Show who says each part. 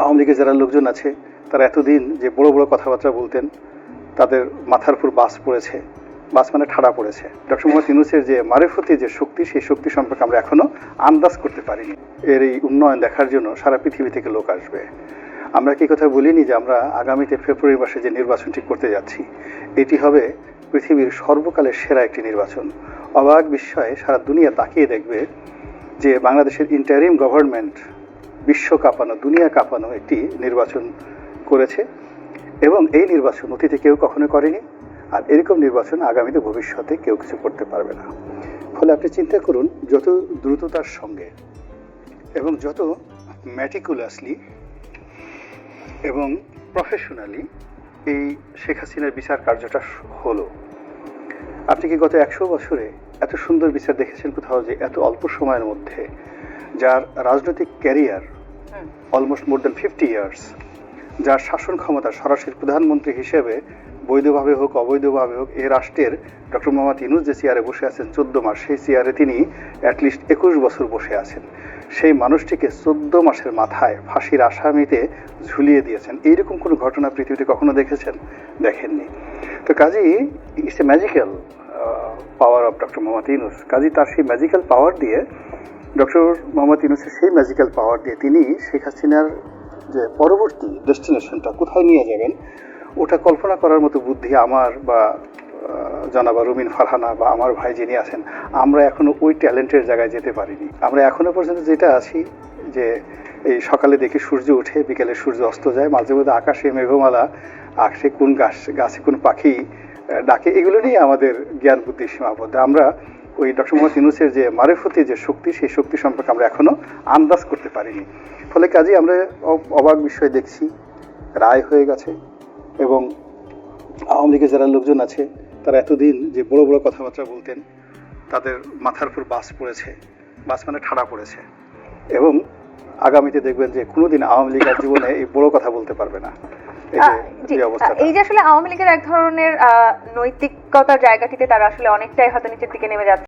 Speaker 1: আওয়ামী লীগের যারা লোকজন আছে, তারা এতদিন যে বড় বড় কথাবার্তা বলতেন, তাদের মাথার উপর বাস পড়েছে, বাস মানে ঠাড়া পড়েছে। ডক্টর মোহাম্মদ ইউনুসের যে মারেফতি, যে শক্তি, সেই শক্তি সম্পর্কে আমরা এখনও আন্দাজ করতে পারিনি। এর এই উন্নয়ন দেখার জন্য সারা পৃথিবী থেকে লোক আসবে। আমরা কি কথা বলিনি যে আমরা আগামীতে ফেব্রুয়ারি মাসে যে নির্বাচনটি করতে যাচ্ছি, এটি হবে পৃথিবীর সর্বকালের সেরা একটি নির্বাচন। অবাক বিস্ময়ে সারা দুনিয়া তাকিয়ে দেখবে যে বাংলাদেশের ইন্টারিম গভর্নমেন্ট বিশ্ব কাঁপানো, দুনিয়া কাঁপানো একটি নির্বাচন করেছে এবং এই নির্বাচন অতীতে কেউ কখনো করেনি আর এরকম নির্বাচন আগামীতে ভবিষ্যতে কেউ কিছু করতে পারবে না। ফলে আপনি চিন্তা করুন, যত দ্রুততার সঙ্গে এবং যত ম্যাটিকুলাসলি এবং প্রফেশনালি এই শেখ হাসিনার বিচার কার্যটা হলো। আপনি কি গত একশো বছরে এত সুন্দর বিচার দেখেছেন কোথাও যে এত অল্প সময়ের মধ্যে যার রাজনৈতিক career almost more than fifty years যার শাসন ক্ষমতা সরাসরি প্রধানমন্ত্রী হিসেবে বৈধভাবে হোক অবৈধভাবে হোক এই রাষ্ট্রের ডক্টর মোহাম্মদ ইনুস যে চেয়ারে বসে আছেন চোদ্দ মাস সেই চেয়ারে তিনি অ্যাটলিস্ট একুশ বছর বসে আছেন। সেই মানুষটিকে চোদ্দ মাসের মাথায় ফাঁসির আসামিতে ঝুলিয়ে দিয়েছেন। এইরকম কোনো ঘটনা পৃথিবীতে কখনো দেখেছেন? দেখেননি। তো কাজেই it's a magical power of doctor Muhammad Yunus কাজেই তার সেই ম্যাজিক্যাল পাওয়ার দিয়ে ডক্টর মোহাম্মদ ইউনুসের সেই ম্যাজিক্যাল পাওয়ার দিয়ে তিনি শেখ হাসিনার যে পরবর্তী ডেস্টিনেশনটা কোথায় নিয়ে যাবেন, ওটা কল্পনা করার মতো বুদ্ধি আমার বা জনাবা রুমিন ফারহানা বা আমার ভাই যিনি আছেন, আমরা এখনও ওই ট্যালেন্টের জায়গায় যেতে পারিনি। আমরা এখনও পর্যন্ত যেটা আছি, যে এই সকালে দেখি সূর্য ওঠে, বিকেলে সূর্য অস্ত যায়, মাঝে মধ্যে আকাশে মেঘমালা, আকাশে কোন গাছ, গাছে কোন পাখি ডাকে, এগুলো নিয়ে আমাদের জ্ঞান বুদ্ধি সীমাবদ্ধ। আমরা ওই ডক্টর মোহাম্মদ ইউনুসের যে মারেফতি যে শক্তি সেই শক্তি সম্পর্কে আমরা এখনও আন্দাজ করতে পারিনি। ফলে কাজে আমরা অবাক বিষয় দেখছি রায় হয়ে গেছে এবং আওয়ামী লীগের যারা লোকজন আছে তারা এতদিন যে বড় বড় কথাবার্তা বলতেন তাদের মাথার উপর বাস পড়েছে বাস মানে ঠাড়া পড়েছে। এবং আগামীতে দেখবেন যে কোনোদিন আওয়ামী লীগ আর জীবনে এই বড় কথা বলতে পারবে না। এই যে
Speaker 2: আসলে আওয়ামী লীগের এক ধরনের নৈতিকতার জায়গাটিতে তারা আসলে অনেকটাই হয়তো নিচের দিকে নেমে যাচ্ছে।